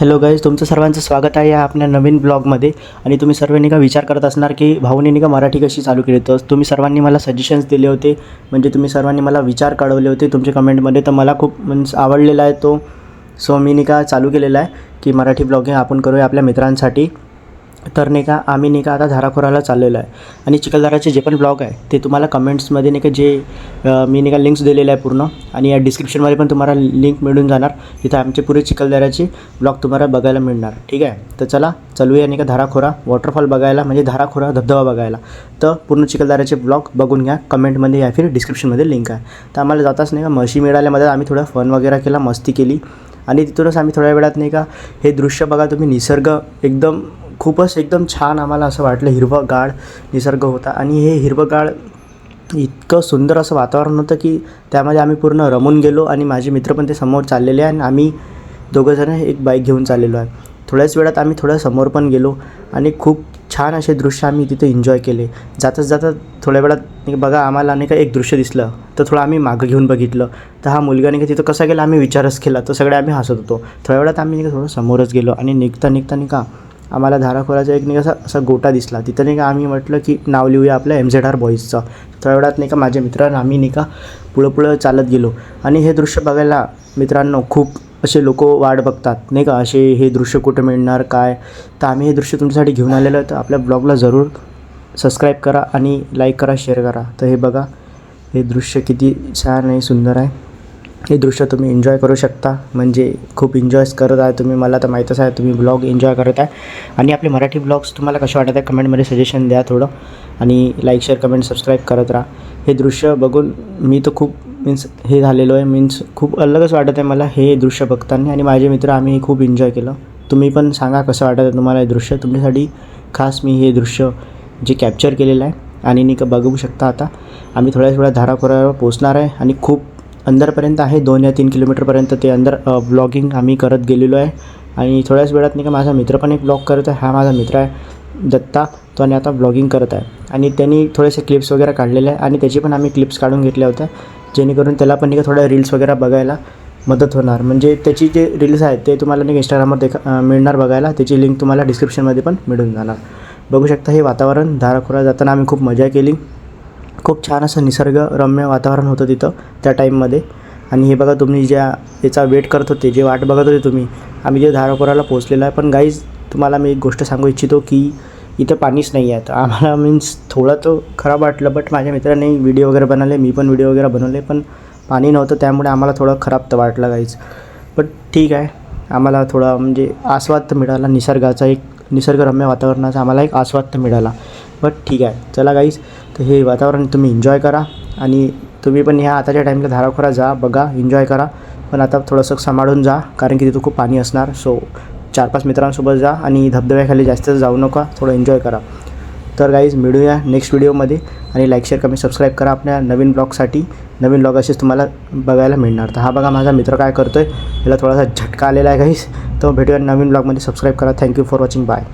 Hello guys तुमचं सर्वांचं स्वागत आहे या आपल्या नवीन ब्लॉगमध्ये. आणि तुम्ही सर्वांनी का विचार करत असणार की भाऊनी का मराठी कशी चालू केली? तर तुम्ही सर्वांनी मला सजेशन्स दिले होते. म्हणजे तुम्ही सर्वांनी मला विचार कळवले होते तुमच्या कमेंटमध्ये तर मला खूप मीन्स आवडलेला आहे तो. सो मी का चालू केलेला आहे की मराठी ब्लॉगिंग आपण करूया आपल्या मित्रांसाठी. तर नाही का आम्ही नाही का आता धाराखोराला चाललेलो आहे. आणि चिखलदराचे जे पण ब्लॉग आहे ते तुम्हाला कमेंट्समध्ये नाही का जे मी नाही का लिंक्स दिलेले आहे पूर्ण. आणि या डिस्क्रिप्शनमध्ये पण तुम्हाला लिंक मिळून जाणार. तिथं आमचे पुरे चिखलदऱ्याचे ब्लॉग तुम्हाला बघायला मिळणार. ठीक आहे? तर चला चालूया नाही का धाराखोरा वॉटरफॉल बघायला म्हणजे धाराखोरा धबधबा बघायला. तर पूर्ण चिखलदऱ्याचे ब्लॉग बघून घ्या. कमेंटमध्ये या फिर डिस्क्रिप्शनमध्ये लिंक आहे. तर आम्हाला जाताच नाही का म्हशी मिळाल्यामध्ये आम्ही थोडं फन वगैरे केला मस्ती केली. आणि तिथूनच आम्ही थोड्या वेळात नाही का हे दृश्य बघा तुम्ही निसर्ग एकदम खूपच एकदम छान आम्हाला असं वाटलं हिरवंगाळ निसर्ग होता. आणि हे हिरवंगाळ इतकं सुंदर असं वातावरण होतं की त्यामध्ये आम्ही पूर्ण रमून गेलो आणि माझे मित्र पण ते समोर चाललेले आहे आणि आम्ही दोघंजणं एक बाईक घेऊन चाललेलो आहे. थोड्याच वेळात आम्ही थोडं समोर पण गेलो आणि खूप छान असे दृश्य आम्ही तिथे एन्जॉय केले. जाताच जाता थोड्या वेळात बघा आम्हाला नाही का एक दृश्य दिसलं तर थोडं आम्ही मागं घेऊन बघितलं. तर हा मुलगा नाही का तिथं कसा गेला आम्ही विचारच केला तर सगळे आम्ही हसत होतो. थोड्या वेळात आम्ही नाही का थोडं समोरच गेलो आणि निघता निघता नाही का आम्हाला धाराखोराचा एक नाही असा असा गोटा दिसला. तिथं नाही का आम्ही म्हटलं की नाव लिहूया आपल्या एम झेड आर बॉईजचं तेवढ्यात नाही का माझ्या मित्रांनी आम्ही नाही का पुढं पुढं चालत गेलो. आणि हे दृश्य बघायला मित्रांनो खूप असे लोक वाट बघतात. नाही का असे हे दृश्य कुठं मिळणार काय? तर आम्ही हे दृश्य तुमच्यासाठी घेऊन आलेलं तर आपल्या ब्लॉगला जरूर सबस्क्राईब करा आणि लाईक करा शेअर करा. तर हे बघा हे दृश्य किती छान आहे सुंदर आहे. हे दृश्य तुम्ही एन्जॉय करू शकता. म्हणजे खूप एन्जॉयच करत आहे तुम्ही. मला तर माहीतच आहे तुम्ही ब्लॉग एन्जॉय करत आहे. आणि आपले मराठी ब्लॉग्स तुम्हाला कसे वाटत आहे कमेंटमध्ये सजेशन द्या थोडं. आणि लाईक शेअर कमेंट सबस्क्राईब करत राहा. हे दृश्य बघून मी तर खूप मीन्स हे झालेलो आहे. मीन्स खूप अलगच वाटत आहे मला हे दृश्य बघताना. आणि माझे मित्र आम्ही खूप एन्जॉय केलं. तुम्ही पण सांगा कसं वाटत आहे तुम्हाला हे दृश्य? तुमच्यासाठी खास मी हे दृश्य जे कॅप्चर केलेलं आहे. आणि नी का बघू शकता आता. आम्ही थोड्या थोड्या धाराखोऱ्यावर पोचणार आहे. आणि खूप अंदरपर्यंत आहे दोन या तीन किलोमीटरपर्यंत ते अंदर ब्लॉगिंग आम्ही करत गेलेलो आहे. आणि थोड्याच वेळात नाही का माझा मित्र पण एक ब्लॉग करत आहे. हा माझा मित्र आहे दत्ता. तो आणि आता ब्लॉगिंग करत आहे. आणि त्यांनी थोडेसे क्लिप्स वगैरे काढलेले आहे. आणि त्याची पण आम्ही क्लिप्स काढून घेतल्या होत्या. जेणेकरून त्याला पण नाही का थोड्या रील्स वगैरे बघायला मदत होणार. म्हणजे त्याची जे रील्स आहेत ते तुम्हाला नाही इंस्टाग्रामवर देखा मिळणार बघायला. त्याची लिंक तुम्हाला डिस्क्रिप्शनमध्ये पण मिळून जाणार. बघू शकता हे वातावरण धाराखोरा जाताना आम्ही खूप मजा केली. खूप छान असं निसर्गरम्य वातावरण होतं तिथं त्या टाईममध्ये. आणि हे बघा तुम्ही ज्या याचा वेट करत होते जे वाट बघत होते तुम्ही आम्ही जे धारापुराला पोहोचलेलो आहे पण गाईज तुम्हाला मी एक गोष्ट सांगू इच्छितो की इथं पाणीच नाही आहे. तर आम्हाला मीन्स थोडं तो खराब वाटलं बट माझ्या मित्राने व्हिडिओ वगैरे बनवले मी पण व्हिडिओ वगैरे बनवले पण पाणी नव्हतं त्यामुळे आम्हाला थोडं खराब तर वाटलं गाईज बट ठीक आहे आम्हाला थोडा म्हणजे आस्वाद तर मिळाला निसर्गाचा एक निसर्गरम्य वातावरणाचा आम्हाला एक आस्वाद तर मिळाला. बट ठीक आहे चला गाईज तर हे वातावरण तुम्ही एन्जॉय करा. आणि तुम्ही पण ह्या आताच्या टाईमला धाराखोरा जा बघा एन्जॉय करा. पण आता थोडंसं सांभाळून जा कारण की तिथं खूप पाणी असणार. सो चार पाच मित्रांसोबत जा आणि धबधब्याखाली जास्त जाऊ नका थोडं एन्जॉय करा. तर गाईज मिळूया नेक्स्ट व्हिडिओमध्ये आणि लाईक शेअर कमेंट सबस्क्राईब करा आपल्या नवीन ब्लॉगसाठी नवीन ब्लॉग असेच तुम्हाला बघायला मिळणार. तर हा बघा माझा मित्र काय करतो आहे याला थोडासा झटका आलेला आहे गाईज तर भेटूया नवीन ब्लॉगमध्ये सबस्क्राईब करा. Thank you for watching bye